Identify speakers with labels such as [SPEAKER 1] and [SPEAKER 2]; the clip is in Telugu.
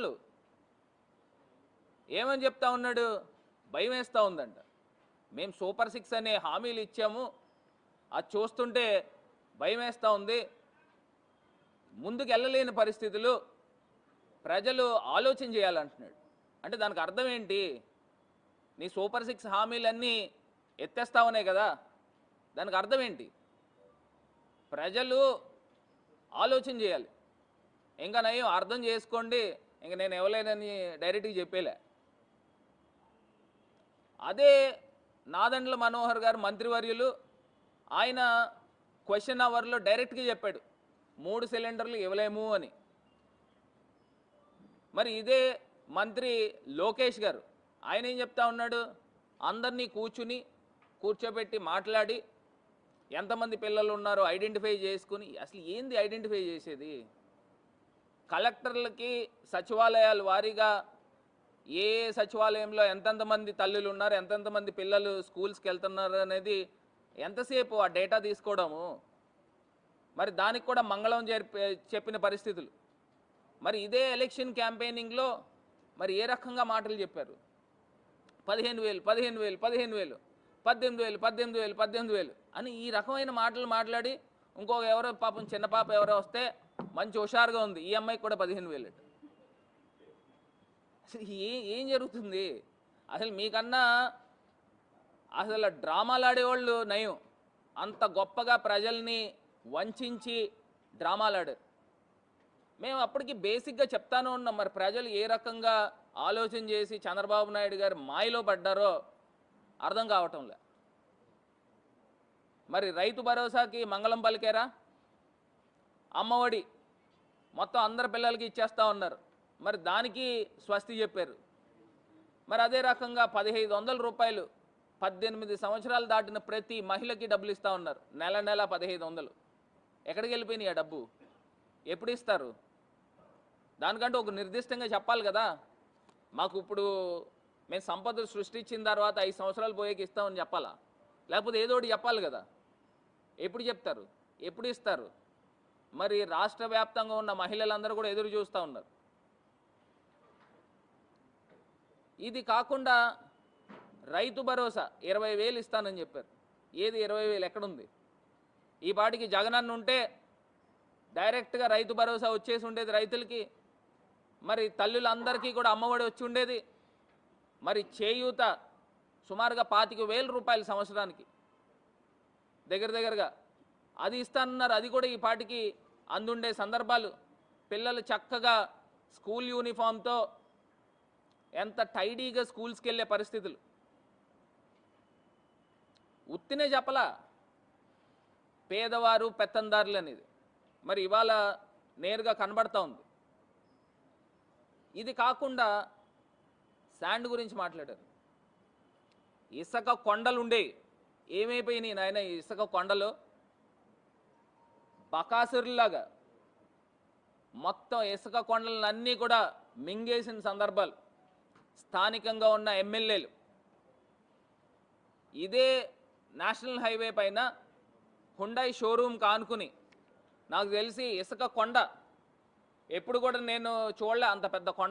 [SPEAKER 1] మాటలు. ఏమని చెప్తా ఉన్నాడు? భయం వేస్తూ ఉందంట. మేము సూపర్ సిక్స్ అనే హామీలు ఇచ్చాము. అది చూస్తుంటే భయం వేస్తూ ఉంది. ముందుకు వెళ్ళలేని పరిస్థితులు. ప్రజలు ఆలోచన చేయాలంటున్నాడు. అంటే దానికి అర్థం ఏంటి? నీ సూపర్ సిక్స్ హామీలన్నీ ఎత్తేస్తావనే కదా. దానికి అర్థం ఏంటి? ప్రజలు ఆలోచన చేయాలి. ఇంకా నయం అర్థం చేసుకోండి. ఇంక నేను ఇవ్వలేనని డైరెక్ట్గా చెప్పేలే. అదే నాదండ్ల మనోహర్ గారు మంత్రివర్యులు ఆయన క్వశ్చన్ అవర్లో డైరెక్ట్గా చెప్పాడు మూడు సిలిండర్లు ఇవ్వలేము అని. మరి ఇదే మంత్రి లోకేష్ గారు ఆయన ఏం చెప్తా ఉన్నాడు? అందరినీ కూర్చుని కూర్చోబెట్టి మాట్లాడి ఎంతమంది పిల్లలు ఉన్నారో ఐడెంటిఫై చేసుకుని అసలు ఏంది ఐడెంటిఫై చేసేది? కలెక్టర్లకి సచివాలయాల వారీగా ఏ ఏ సచివాలయంలో ఎంతెంత మంది తల్లులు ఉన్నారు ఎంతెంత మంది పిల్లలు స్కూల్స్కి వెళ్తున్నారు అనేది ఎంతసేపు ఆ డేటా తీసుకోవడము? మరి దానికి కూడా మంగళం జరిపే చెప్పిన పరిస్థితులు. మరి ఇదే ఎలక్షన్ క్యాంపెయినింగ్లో మరి ఏ రకంగా మాటలు చెప్పారు? పదిహేను వేలు పదిహేను వేలు పదిహేను వేలు పద్దెనిమిది వేలు పద్దెనిమిది వేలు పద్దెనిమిది వేలు అని ఈ రకమైన మాటలు మాట్లాడి ఇంకొక ఎవరో పాపం చిన్న పాప ఎవరో వస్తే మంచి హుషారుగా ఉంది. ఈ అమ్మాయికి కూడా పదిహేను వేలు అసలు ఏ ఏం జరుగుతుంది? అసలు మీకన్నా అసలు డ్రామాలు ఆడేవాళ్ళు నయం. అంత గొప్పగా ప్రజల్ని వంచి డ్రామాలు ఆడారు. మేము అప్పటికి బేసిక్గా చెప్తానే ఉన్నాం. మరి ప్రజలు ఏ రకంగా ఆలోచన చేసి చంద్రబాబు నాయుడు గారు మాయలో పడ్డారో అర్థం కావటంలే. మరి రైతు భరోసాకి మంగళం పలికారా? అమ్మఒడి మొత్తం అందరి పిల్లలకి ఇచ్చేస్తా ఉన్నారు. మరి దానికి స్వస్తి చెప్పారు. మరి అదే రకంగా పదిహేను వందల రూపాయలు పద్దెనిమిది సంవత్సరాలు దాటిన ప్రతి మహిళకి డబ్బులు ఇస్తూ ఉన్నారు. నెల నెల పదిహేను వందలు. ఎక్కడికి వెళ్ళిపోయినాయి ఆ డబ్బు? ఎప్పుడు ఇస్తారు? దానికంటే ఒక నిర్దిష్టంగా చెప్పాలి కదా. మాకు ఇప్పుడు మేము సంపద సృష్టించిన తర్వాత ఐదు సంవత్సరాలు పోయేకి ఇస్తామని చెప్పాలా? లేకపోతే ఏదో ఒకటి చెప్పాలి కదా. ఎప్పుడు చెప్తారు? ఎప్పుడు ఇస్తారు? మరి రాష్ట్ర వ్యాప్తంగా ఉన్న మహిళలందరూ కూడా ఎదురు చూస్తూ ఉన్నారు. ఇది కాకుండా రైతు భరోసా ఇరవై వేలు ఇస్తానని చెప్పారు. ఏది ఇరవై వేలు? ఎక్కడుంది? ఈ పాటికి జగనన్న ఉంటే డైరెక్ట్గా రైతు భరోసా వచ్చేసి ఉండేది రైతులకి. మరి తల్లులందరికీ కూడా అమ్మఒడి వచ్చి ఉండేది. మరి చేయూత సుమారుగా పాతిక వేల రూపాయలు సంవత్సరానికి. దగ్గర దగ్గరగా. అది ఇస్తానన్నారు. అది కూడా ఈ పాటికి అందుండే సందర్భాలు. పిల్లలు చక్కగా స్కూల్ యూనిఫామ్తో ఎంత టైడీగా స్కూల్స్కి వెళ్ళే పరిస్థితులు. ఉత్తినే చెప్పలా. పేదవారు పెత్తందారులు అనేది మరి ఇవాళ నేరుగా కనబడతా ఉంది. ఇది కాకుండా శాండ్ గురించి మాట్లాడారు. ఇసుక కొండలు ఉండేవి ఏమైపోయినాయి నాయన ఇసుక కొండలు? బకాసురులాగా మొత్తం ఇసుక కొండలన్నీ కూడా మింగేసిన సందర్భాలు. స్థానికంగా ఉన్న ఎమ్మెల్యేలు. ఇదే నేషనల్ హైవే పైన హుండాయ్ షోరూమ్ కానుకుని నాకు తెలిసి ఇసుక కొండ ఎప్పుడు కూడా నేను చూడలే అంత పెద్ద కొండ.